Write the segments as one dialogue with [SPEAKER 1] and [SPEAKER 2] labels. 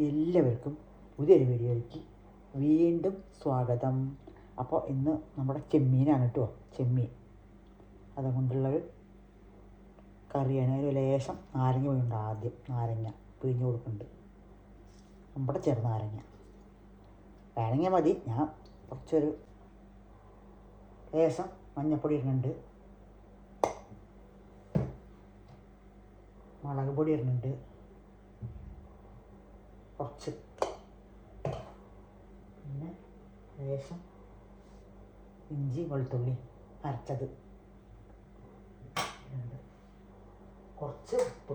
[SPEAKER 1] എല്ലാവർക്കും പുതിയൊരു വീഡിയോയിലേക്ക് വീണ്ടും സ്വാഗതം. അപ്പോൾ ഇന്ന് നമ്മുടെ ചെമ്മീനാണ് കേട്ടോ ചെമ്മീൻ. അതുകൊണ്ടുള്ളൊരു കറിയാണ്. ഒരു ലേശം നാരങ്ങ വീണ്ട ആദ്യം. നാരങ്ങ പിഴിഞ്ഞു കൊടുക്കുന്നുണ്ട്. നമ്മുടെ ചെറുനാരങ്ങ. വേണമെങ്കിൽ മതി. ഞാൻ കുറച്ചൊരു ലേശം മഞ്ഞപ്പൊടി ഇടുന്നുണ്ട്. മുളക് പൊടി ഇടുന്നുണ്ട്. കുറച്ച്. പിന്നെ ലേശം ഇഞ്ചി വെളുത്തുള്ളി അരച്ചത്. കുറച്ച് ഉപ്പ്.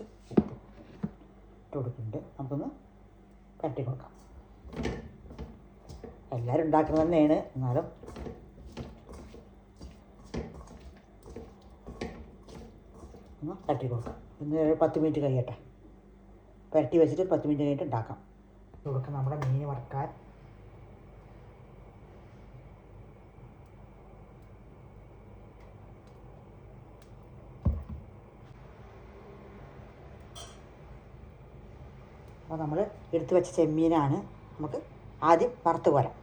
[SPEAKER 1] ഉപ്പ് ഇട്ട് കൊടുക്കുന്നുണ്ട്. നമുക്കൊന്ന് കട്ടി കൊടുക്കാം. എല്ലാവരും ഉണ്ടാക്കുന്നത് തന്നെയാണ്. എന്നാലും ഒന്ന് തട്ടി കൊടുക്കാം ഇന്ന് പത്ത് മിനിറ്റ് കഴിയട്ടെ. പുരട്ടി വെച്ചിട്ട് പത്ത് മിനിറ്റ് കഴിഞ്ഞിട്ട് ഉണ്ടാക്കാം. കൊടുക്കാം നമ്മുടെ മീൻ വറക്കാൻ. അപ്പോൾ നമ്മൾ എടുത്തു വെച്ച ചെമ്മീനാണ് നമുക്ക് ആദ്യം വറുത്ത് പോരാം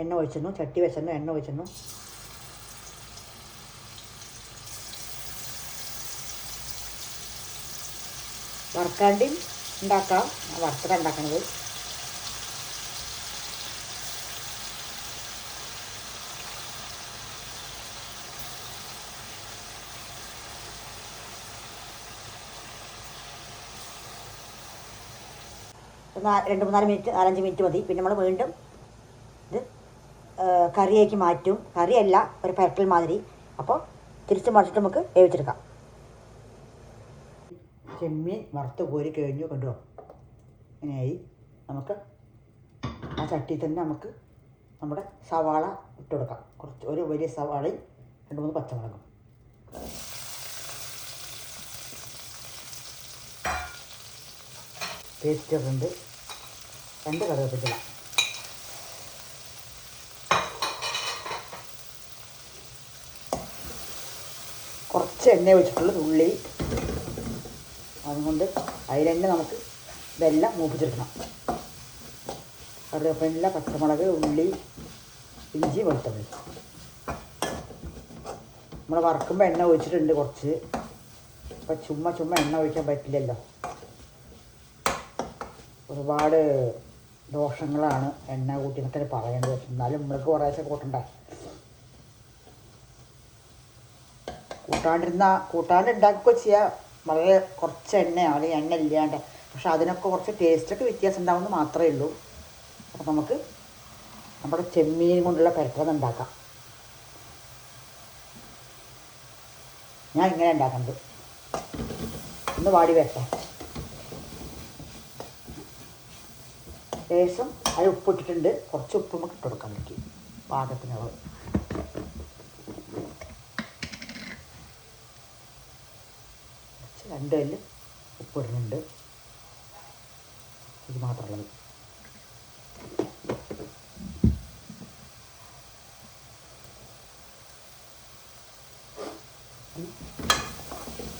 [SPEAKER 1] എണ്ണ ഒഴിച്ചിരുന്നു ചട്ടി വെച്ചിരുന്നു എണ്ണ ഒഴിച്ചിരുന്നു വറുക്കാണ്ടിയും ഉണ്ടാക്കാം വറുത്തത് ഉണ്ടാക്കണത്. രണ്ട് മൂന്നാൽ മിനിറ്റ് നാലഞ്ച് മിനിറ്റ് മതി. പിന്നെ നമ്മൾ വീണ്ടും ഇത് കറിയാക്കി മാറ്റും. കറിയല്ല ഒരു പരട്ടൽ മാതിരി. അപ്പോൾ തിരിച്ച് മറിച്ചിട്ട് നമുക്ക് വേവിച്ചെടുക്കാം. ചെമ്മീൻ വറുത്ത് കോരി കഴിഞ്ഞു കണ്ടോ? ഇങ്ങനെയായി. നമുക്ക് ആ ചട്ടി തന്നെ നമുക്ക് നമ്മുടെ സവാള ഇട്ട് കൊടുക്കാം. കുറച്ച് ഒരു വലിയ സവാളയും രണ്ട് മൂന്ന് പച്ചമുളകും. പേസ്റ്റ് ഉണ്ട്. രണ്ട് കറിവേപ്പില. കുറച്ച് എണ്ണ ഒഴിച്ചിട്ടുള്ള ഉള്ളി. അതുകൊണ്ട് അതിൽ തന്നെ നമുക്ക് ഇതെല്ലാം മൂപ്പിച്ചെടുക്കണം. കറിവേപ്പില പച്ചമുളക് ഉള്ളി ഇഞ്ചി വെളുത്തുള്ളി. നമ്മൾ വറക്കുമ്പോൾ എണ്ണ ഒഴിച്ചിട്ടുണ്ട് കുറച്ച്. അപ്പം ചുമ്മാ ചുമ്മാ എണ്ണ ഒഴിക്കാൻ പറ്റില്ലല്ലോ. ഒരുപാട് ദോഷങ്ങളാണ് എണ്ണ കൂട്ടി എന്നൊക്കെ പറയുന്നത് എന്നാലും നമ്മൾക്ക് കുറേശ്ശെ കൂട്ടണ്ടേ. കൂട്ടാണ്ടിരുന്ന കൂട്ടാണ്ട് ഉണ്ടാക്കുകയോ ചെയ്യാം. വളരെ കുറച്ച് എണ്ണയാണ് അല്ലെങ്കിൽ എണ്ണ ഇല്ലാണ്ട്. പക്ഷെ അതിനൊക്കെ കുറച്ച് ടേസ്റ്റൊക്കെ വ്യത്യാസം ഉണ്ടാവുമെന്ന് മാത്രമേ ഉള്ളൂ. അപ്പോൾ നമുക്ക് നമ്മുടെ ചെമ്മീൻ കൊണ്ടുള്ള പരപ്പത് ഉണ്ടാക്കാം. ഞാൻ ഇങ്ങനെ ഉണ്ടാക്കുന്നത് ഒന്ന് വാടി വരട്ടെ. ശേഷം അത് ഉപ്പിട്ടിട്ടുണ്ട് കുറച്ച് ഉപ്പ് നമുക്ക് ഇട്ട് കൊടുക്കാൻ പറ്റി പാകത്തിനുള്ളത് കുറച്ച് രണ്ട് കല്ല് ഉപ്പിടുന്നുണ്ട് ഇത് മാത്രമുള്ളത്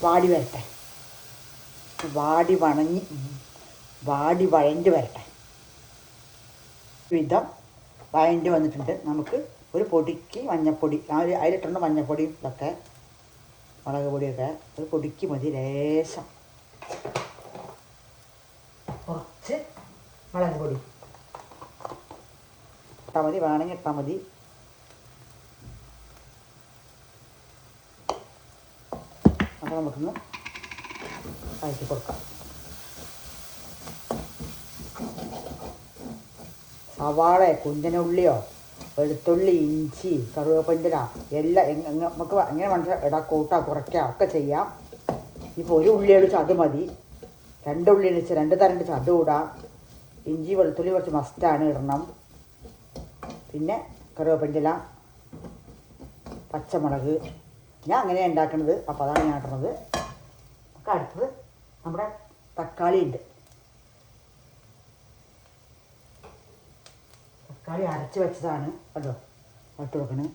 [SPEAKER 1] വാടി വരട്ടെ. വാടി വണങ്ങി വാടി വഴഞ്ഞ് വരട്ടെ. വിധം വഴഞ്ഞ് വന്നിട്ടുണ്ട്. നമുക്ക് ഒരു പൊടിക്ക് മഞ്ഞപ്പൊടി അതിലിട്ടുണ്ട് മഞ്ഞപ്പൊടിയും ഇതൊക്കെ മുളക് പൊടിയൊക്കെ അത് പൊടിക്ക് മതി ലേശം. കുറച്ച് മുളക് പൊടി. ഇട്ടാൽ മതി വേണമെങ്കിൽ ഇട്ടാൽ മതി. അപ്പോൾ നമുക്കൊന്ന് അയച്ചു കൊടുക്കാം. സവാള കുഞ്ചനുള്ളിയോ വെളുത്തുള്ളി ഇഞ്ചി കറുവേപ്പില എല്ലാം നമുക്ക് എങ്ങനെ മനസ്സിലാ ഇടാ കൂട്ടാ കുറയ്ക്കുക ഒക്കെ ചെയ്യാം. ഇപ്പോൾ ഒരു ഉള്ളി അടിച്ച് അത് മതി. രണ്ട് ഉള്ളി അടിച്ച് രണ്ട് തരം അടിച്ച് അത് ഇടാം. ഇഞ്ചി വെളുത്തുള്ളി കുറച്ച് മസ്റ്റാണ് ഇടണം. പിന്നെ കറുവേപ്പില പച്ചമുളക്. ഞാൻ അങ്ങനെയാണ് ഉണ്ടാക്കുന്നത് അപ്പോൾ അതാണ് ഞാൻ ഇടുന്നത് നമുക്ക് അടുത്തത് നമ്മുടെ തക്കാളി ഉണ്ട്. തക്കാളി അരച്ച് വെച്ചതാണ് കേട്ടോ. ഇട്ട് വെക്കണേ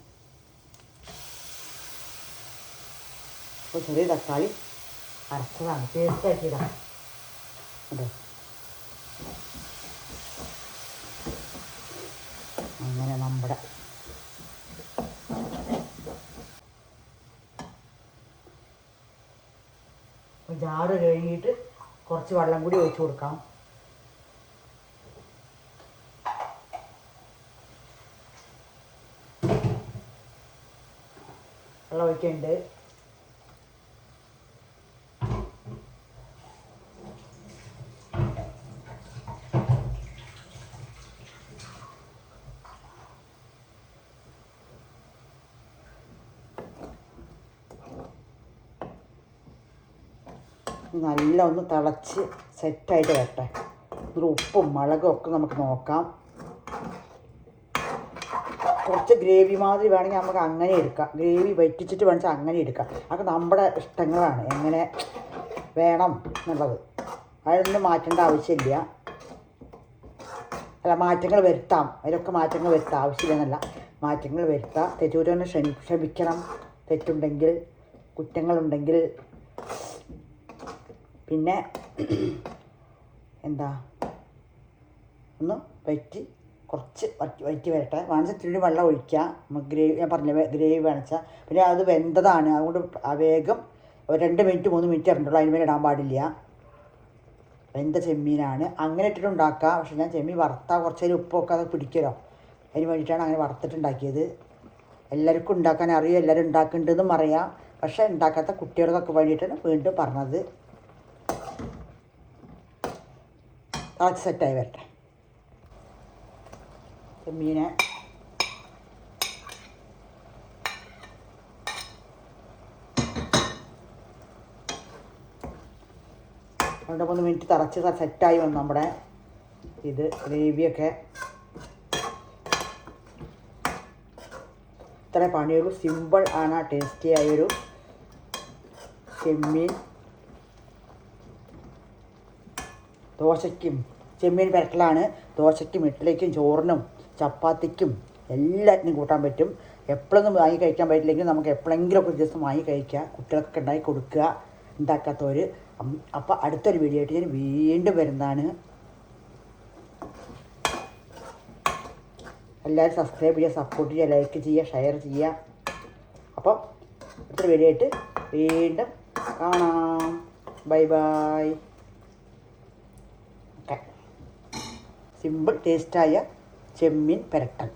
[SPEAKER 1] അപ്പോൾ ചെറിയ തക്കാളി അരച്ചതാണ്. പേസ്റ്റ് ആക്കിയതാണ് അതെ അങ്ങനെ നമ്മുടെ ജാറ് കഴുകിയിട്ട് കുറച്ച് വെള്ളം കൂടി ഒഴിച്ചു കൊടുക്കാം. വെള്ളം ഒഴിക്കുന്നുണ്ട്. നല്ല ഒന്ന് തിളച്ച് സെറ്റായിട്ട് വരട്ടെ. ഉപ്പും മുളകും ഒക്കെ നമുക്ക് നോക്കാം. കുറച്ച് ഗ്രേവി മാതിരി വേണമെങ്കിൽ നമുക്ക് അങ്ങനെ എടുക്കാം. ഗ്രേവി വറ്റിച്ചിട്ട് വേണമെങ്കിൽ അങ്ങനെ എടുക്കാം. അതൊക്കെ നമ്മുടെ ഇഷ്ടങ്ങളാണ്. എങ്ങനെ വേണം എന്നുള്ളത്. അതിനൊന്നും മാറ്റേണ്ട ആവശ്യമില്ല. അല്ല മാറ്റങ്ങൾ വരുത്താം. അതിലൊക്കെ മാറ്റങ്ങൾ വരുത്താം. ആവശ്യമില്ലെന്നല്ല. മാറ്റങ്ങൾ വരുത്താം. തെറ്റൂരനെ ക്ഷമി ക്ഷമിക്കണം. തെറ്റുണ്ടെങ്കിൽ കുറ്റങ്ങളുണ്ടെങ്കിൽ. പിന്നെ എന്താ? ഒന്ന് വറ്റി കുറച്ച് വറ്റി വറ്റി വരട്ടെ. വേണമെച്ചാൽ ഇത്തിരി വെള്ളം ഒഴിക്കുക. ഗ്രേവി ഞാൻ പറഞ്ഞ ഗ്രേവി വേണിച്ചാൽ പിന്നെ അത് വെന്തതാണ്. അതുകൊണ്ട് വേഗം ഒരു രണ്ട് മിനിറ്റ് മൂന്ന് മിനിറ്റ് ഇറണ്ടുള്ളൂ അതിന് മേലെ ഇടാൻ പാടില്ല. വെന്ത ചെമ്മീനാണ്. അങ്ങനെ ഇട്ടിട്ട് ഉണ്ടാക്കുക പക്ഷെ ഞാൻ ചെമ്മീൻ വറുത്താൽ കുറച്ച് നേരം ഉപ്പൊക്കെ അത് പിടിക്കലോ അതിന് വേണ്ടിയിട്ടാണ് അങ്ങനെ വറുത്തിട്ടുണ്ടാക്കിയത്. എല്ലാവർക്കും ഉണ്ടാക്കാൻ അറിയാം. എല്ലാവരും ഉണ്ടാക്കുന്നുണ്ടെന്നും അറിയാം പക്ഷേ ഉണ്ടാക്കാത്ത കുട്ടികൾക്കൊക്കെ വേണ്ടിയിട്ടാണ് വീണ്ടും പറഞ്ഞത്. തിളച്ച് സെറ്റായി വരട്ടെ. ചെമ്മീനെ രണ്ട് മൂന്ന് മിനിറ്റ് തിളച്ച് സെറ്റായി വന്നു നമ്മുടെ ഇത് ഗ്രേവിയൊക്കെ. ഇത്ര പണിയുള്ളൂ. സിമ്പിൾ ആണ് ടേസ്റ്റി ആയൊരു ചെമ്മീൻ. ദോശയ്ക്കും ചെമ്മീൻ പെരട്ടലാണ്. ദോശയ്ക്കും ഇഡ്ഡലിക്കും ചോറിനും ചപ്പാത്തിക്കും എല്ലാറ്റിനും കൂട്ടാൻ പറ്റും. എപ്പോഴൊന്നും വാങ്ങി കഴിക്കാൻ പറ്റില്ലെങ്കിൽ നമുക്ക് എപ്പോഴെങ്കിലും ഒക്കെ ഒരു ദിവസം വാങ്ങി കഴിക്കുക കുട്ടികൾക്കൊക്കെ ഉണ്ടാക്കി കൊടുക്കുക ഉണ്ടാക്കാത്തവർ അപ്പോൾ അടുത്തൊരു വീഡിയോ ആയിട്ട് ഞാൻ വീണ്ടും വരുന്നതാണ്. എല്ലാവരും സബ്സ്ക്രൈബ് ചെയ്യുക സപ്പോർട്ട് ചെയ്യുക ലൈക്ക് ചെയ്യുക ഷെയർ ചെയ്യുക. അപ്പോൾ അടുത്തൊരു വീഡിയോ ആയിട്ട് വീണ്ടും കാണാം. ബൈ ബൈ ഓക്കെ സിമ്പിൾ ടേസ്റ്റായ ചെമ്മീൻ പെരട്ടൻ